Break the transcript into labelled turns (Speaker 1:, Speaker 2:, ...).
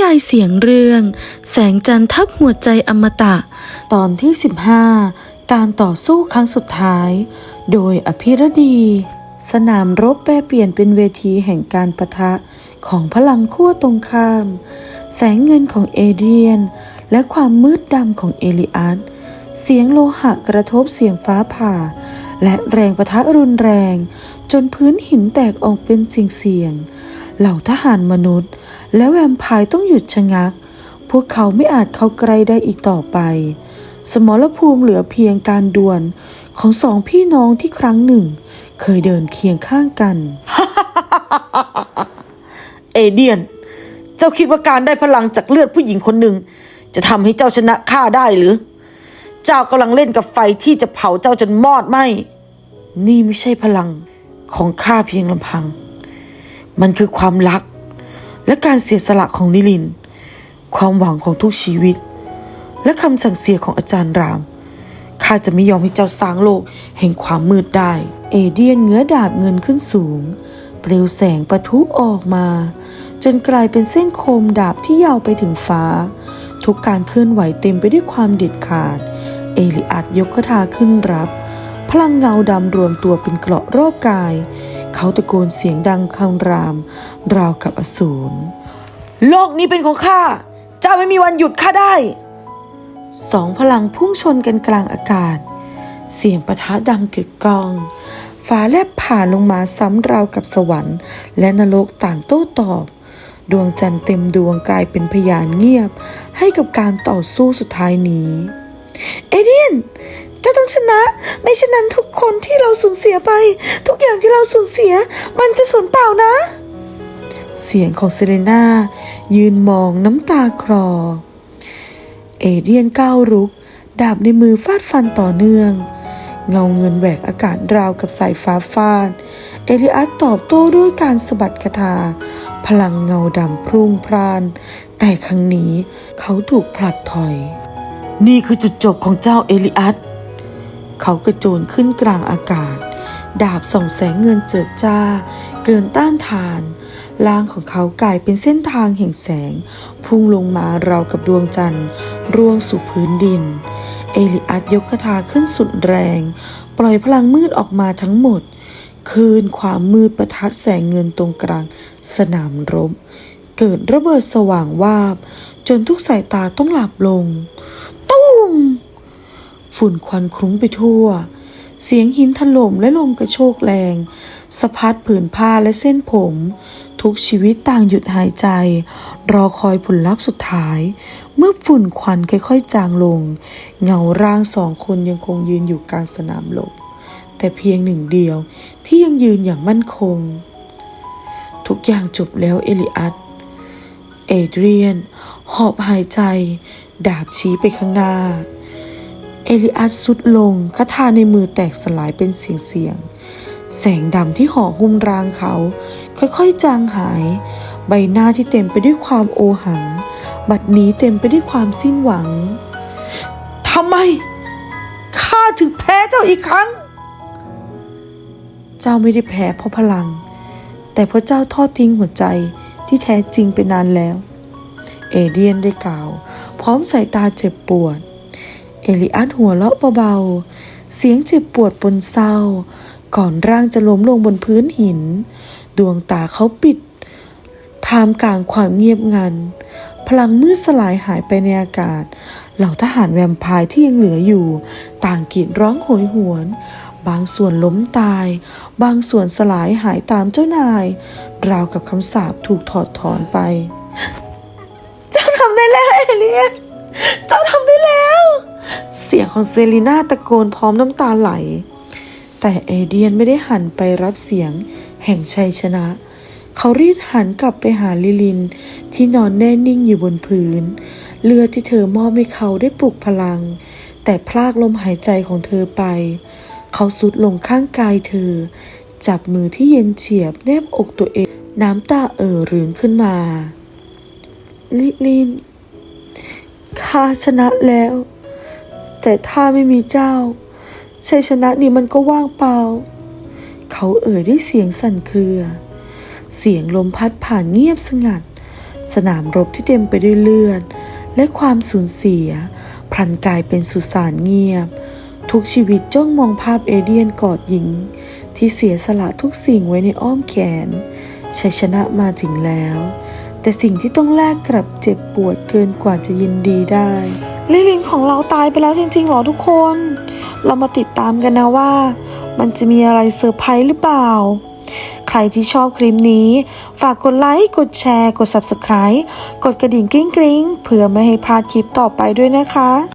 Speaker 1: ยายเสียงเรื่อง แสงจันทร์ทับหัวใจอมตะ ตอนที่ 15 การต่อสู้ครั้งสุดท้าย โดยอภิรดี สนามรบแปรเปลี่ยนเป็นเวทีแห่งการประทะของพลังขั้วตรงข้าม แสงเงินของเอเดียน และความมืดดำของเอลิอัสเสียงโลหะกระทบเสียงฟ้าผ่า และแรงประทะรุนแรง จนพื้นหินแตกออกเป็นสิ่งเสียง เหล่าทหารมนุษย์ และแวมไพร์ต้องหยุดชะงัก พวกเขาไม่อาจเข้าใกล้ได้อีกต่อไป สมรภูมิเหลือเพียงการดวลของสองพี่น้องที่ครั้งหนึ่ง เคยเดินเคียงข้างกัน เอเดียน เจ้าคิดว่าการได้พลังจากเลือดผู้หญิงคนหนึ่ง จะทำให้เจ้าชนะข้าได้หรือ เจ้ากำลังเล่นกับไฟที่จะเผาเจ้าจนมอดไหม นี่ไม่ใช่พลังของข้าเพียงลำพัง มันคือความรัก และการเสียสละของนิลิน ความหวังของทุกชีวิต และคำสั่งเสียของอาจารย์ราม ข้าจะไม่ยอมให้เจ้าสร้างโลกแห่งความมืดได้ เอเดียนเงื้อดาบเงินขึ้นสูง เปลวแสงประทุออกมา จนกลายเป็นเส้นโคมดาบที่ยาวไปถึงฟ้า ทุกการเคลื่อนไหวเต็มไปด้วยความเด็ดขาด เอลิอัดยกคาถาขึ้นรับ พลังเงาดำรวมตัวเป็นเกราะรอบกาย เขาตะโกนเสียงดังคำราม ราวกับอสูร โลกนี้เป็นของข้า เจ้าไม่มีวันหยุดข้าได้ สองพลังพุ่งชนกันกลางอากาศ เสียงประทะดังกึกก้องฟ้าแลบผ่านลงมาซ้ำราวกับสวรรค์ และนรกต่างโต้ตอบ ดวงจันทร์เต็มดวงกลายเป็นพยานเงียบ ให้กับการต่อสู้สุดท้ายนี้ เอเดียน จ้าต้องชนะ ไม่เช่นนั้นทุกคนที่เราสูญเสียไป ทุกอย่างที่เราสูญเสีย มันจะสูญเปล่านะ เสียงของเซเลนายืนมองน้ำตาคลอ เอเดียนก้าวรุก ดาบในมือฟาดฟันต่อเนื่อง เงาเงินแหวกอากาศราวกับสายฟ้าฟาด เอลิอัสตอบโต้ด้วยการสะบัดคาถาพลังเงาดำพรุ่งพราน แต่ครั้งนี้เขาถูกผลักถอย นี่คือจุดจบของเจ้าเอลิอัส เขากระโจนขึ้นกลางอากาศ ดาบส่องแสงเงินเจิดจ้า เกินต้านทานล่างของเขากลายเป็นเส้นทางแห่งแสง พุ่งลงมาราวกับดวงจันทร์ ร่วงสู่พื้นดิน เอลิอัสยกคาถาขึ้นสุดแรง ปล่อยพลังมืดออกมาทั้งหมด คืนความมืดประทัดแสงเงินตรงกลางสนามรบ เกิดระเบิดสว่างวาบ จนทุกสายตาต้องหลับลง ฝุ่นควันคลุ้งไปทั่ว เสียงหินถล่มและลมกระโชกแรงสะพัดผืนผ้าและเส้นผม ทุกชีวิตต่างหยุดหายใจ รอคอยผลลัพธ์สุดท้าย เมื่อฝุ่นควันค่อยๆจางลง เงาร่างสองคนยังคงยืนอยู่กลางสนามรบแต่เพียงหนึ่งเดียวที่ยังยืนอย่างมั่นคง ทุกอย่างจบแล้วเอลิอัสเอเดรียน หอบหายใจ ดาบชี้ไปข้างหน้า เอลิอัสสุดลงคาถาในมือแตกสลายเป็นเสียงเสียงๆ แสงดำที่ห่อหุ้มร่างเขา ค่อยๆจางหาย ใบหน้าที่เต็มไปด้วยความโอหัง บัดนี้เต็มไปด้วยความสิ้นหวังทำไมข้าถึงแพ้เจ้าอีกครั้ง เจ้าไม่ได้แพ้เพราะพลัง แต่เพราะเจ้าทอดทิ้งหัวใจที่แท้จริงไปนานแล้ว เอเดียนได้กล่าว พร้อมสายตาเจ็บปวด เอลิอัสหัวเราะเบาๆ เสียงเจ็บปวดปนเศร้า ก่อนร่างจะล้มลงบนพื้นหิน ดวงตาเขาปิดท่ามกลางความเงียบงัน พลังมืดสลายหายไปในอากาศ เหล่าทหารแวมไพร์ที่ยังเหลืออยู่ ต่างกรีดร้องโหยหวน บางส่วนล้มตาย บางส่วนสลายหายตามเจ้านาย ราวกับคำสาปถูกถอดถอนไป เจ้าทำได้แล้วเอเลียเจ้าทำได้แล้ว เสียงของเซรีนาตะโกนพร้อมน้ำตาไหล แต่เอเดียนไม่ได้หันไปรับเสียงแห่งชัยชนะ เขารีบหันกลับไปหาลิลิน ที่นอนแน่นิ่งอยู่บนพื้น เลือดที่เธอมอบให้เขาได้ปลุกพลัง แต่พลากลมหายใจของเธอไป เขาสุดลงข้างกายเธอ จับมือที่เย็นเฉียบแนบอกตัวเอง น้ำตาเอ่อรืองขึ้นมา ลิลินข้าชนะแล้ว แต่ถ้าไม่มีเจ้าชัยชนะนี้มันก็ว่างเปล่า เขาเอ่ยด้วยเสียงสั่นเครือ เสียงลมพัดผ่านเงียบสงัด สนามรบที่เต็มไปด้วยเลือด และความสูญเสีย พลันกลายเป็นสุสานเงียบ ทุกชีวิตจ้องมองภาพเอเดียนกอดหญิง ที่เสียสละทุกสิ่งไว้ในอ้อมแขนชัยชนะมาถึงแล้ว แต่สิ่งที่ต้องแลกกลับเจ็บปวดเกินกว่าจะยินดีได้ ลิลินของเราตายไปแล้วจริงๆหรอทุกคน เรามาติดตามกันนะว่า มันจะมีอะไรเซอร์ไพรส์หรือเปล่า ใครที่ชอบคลิปนี้ ฝากกดไลค์ กดแชร์ กด Subscribe กดกระดิ่งกริ๊งกริ๊งๆเพื่อไม่ให้พลาดคลิปต่อไปด้วยนะคะ